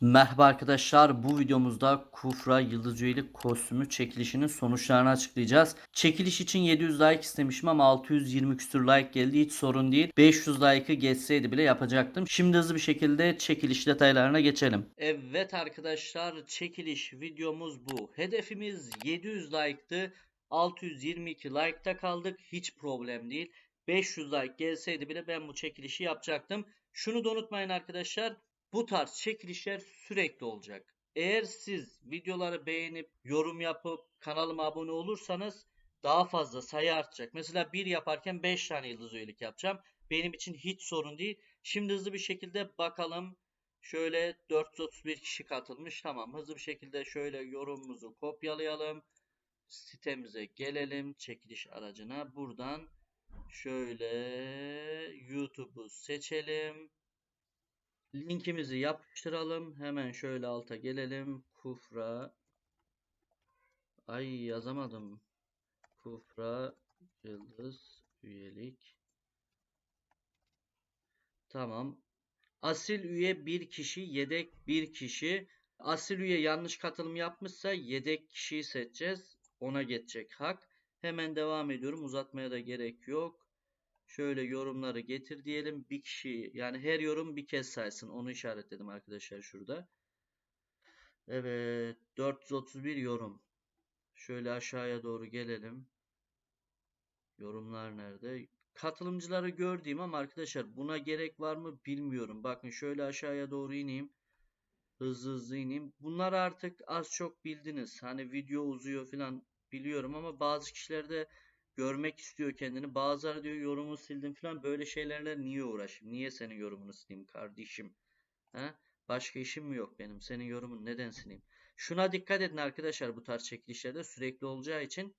Merhaba arkadaşlar. Bu videomuzda Kufra Yıldız Üyelik kostümü çekilişinin sonuçlarını açıklayacağız. Çekiliş için 700 like istemişim ama 620 küsür like geldi. Hiç sorun değil. 500 like'ı geçseydi bile yapacaktım. Şimdi hızlı bir şekilde çekiliş detaylarına geçelim. Evet arkadaşlar çekiliş videomuz bu. Hedefimiz 700 like'tı. 622 like'ta kaldık. Hiç problem değil. 500 like gelseydi bile ben bu çekilişi yapacaktım. Şunu da unutmayın arkadaşlar. Bu tarz çekilişler sürekli olacak. Eğer siz videoları beğenip yorum yapıp kanalıma abone olursanız daha fazla sayı artacak. Mesela bir yaparken 5 tane yıldız üyelik yapacağım. Benim için hiç sorun değil. Şimdi hızlı bir şekilde bakalım. Şöyle 431 kişi katılmış. Tamam hızlı bir şekilde şöyle yorumumuzu kopyalayalım. Sitemize gelelim. Çekiliş aracına. Buradan şöyle YouTube'u seçelim. Linkimizi yapıştıralım. Hemen şöyle alta gelelim. Kufra. Ay yazamadım. Kufra Yıldız üyelik. Tamam. Asil üye bir kişi, yedek bir kişi. Asil üye yanlış katılım yapmışsa yedek kişiyi seçeceğiz. Ona geçecek hak. Hemen devam ediyorum. Uzatmaya da gerek yok. Şöyle yorumları getir diyelim. Bir kişi yani her yorum bir kez saysın. Onu işaretledim arkadaşlar şurada. Evet 431 yorum. Şöyle aşağıya doğru gelelim. Yorumlar nerede? Katılımcıları gördüğüm ama arkadaşlar buna gerek var mı bilmiyorum. Bakın şöyle aşağıya doğru ineyim. Hızlı hızlı ineyim. Bunlar artık az çok bildiniz. Hani video uzuyor falan biliyorum ama bazı kişilerde görmek istiyor kendini. Bazıları diyor yorumu sildim falan. Böyle şeylerle niye uğraşayım? Niye senin yorumunu sileyim kardeşim? He? Başka işim mi yok benim? Senin yorumun neden sileyim? Şuna dikkat edin arkadaşlar bu tarz çekilişlerde sürekli olacağı için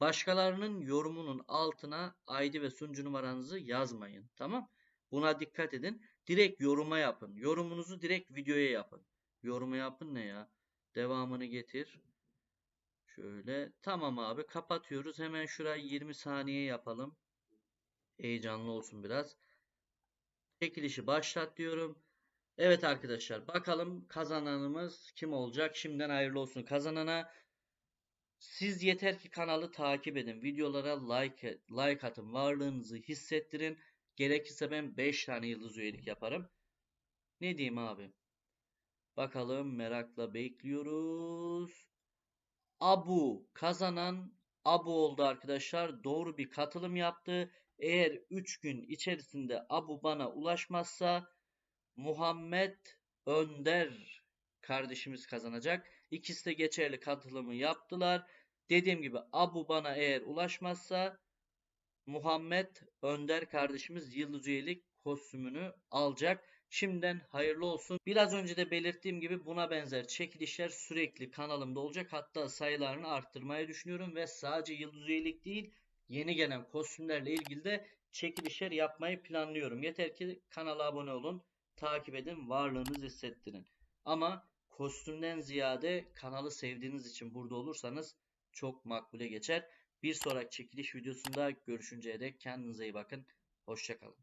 başkalarının yorumunun altına ID ve sunucu numaranızı yazmayın. Tamam? Buna dikkat edin. Direkt yoruma yapın. Yorumunuzu direkt videoya yapın. Yoruma yapın ne ya? Devamını getir. Şöyle. Tamam abi. Kapatıyoruz. Hemen şurayı 20 saniye yapalım. Heyecanlı olsun biraz. Çekilişi başlat diyorum. Evet arkadaşlar. Bakalım kazananımız kim olacak? Şimdiden hayırlı olsun kazanana. Siz yeter ki kanalı takip edin. Videolara like, like atın. Varlığınızı hissettirin. Gerekirse ben 5 tane yıldız üyelik yaparım. Ne diyeyim abi? Bakalım merakla bekliyoruz. Abu kazanan Abu oldu arkadaşlar. Doğru bir katılım yaptı. Eğer 3 gün içerisinde Abu bana ulaşmazsa Muhammed Önder kardeşimiz kazanacak. İkisi de geçerli katılımı yaptılar. Dediğim gibi Abu bana eğer ulaşmazsa Muhammed Önder kardeşimiz yıldız üyelik kostümünü alacak. Şimdiden hayırlı olsun. Biraz önce de belirttiğim gibi buna benzer çekilişler sürekli kanalımda olacak. Hatta sayılarını arttırmayı düşünüyorum ve sadece yıldız üyelik değil yeni gelen kostümlerle ilgili de çekilişler yapmayı planlıyorum. Yeter ki kanala abone olun, takip edin, varlığınızı hissettirin. Ama kostümden ziyade kanalı sevdiğiniz için burada olursanız çok makbule geçer. Bir sonraki çekiliş videosunda görüşünceye dek kendinize iyi bakın. Hoşçakalın.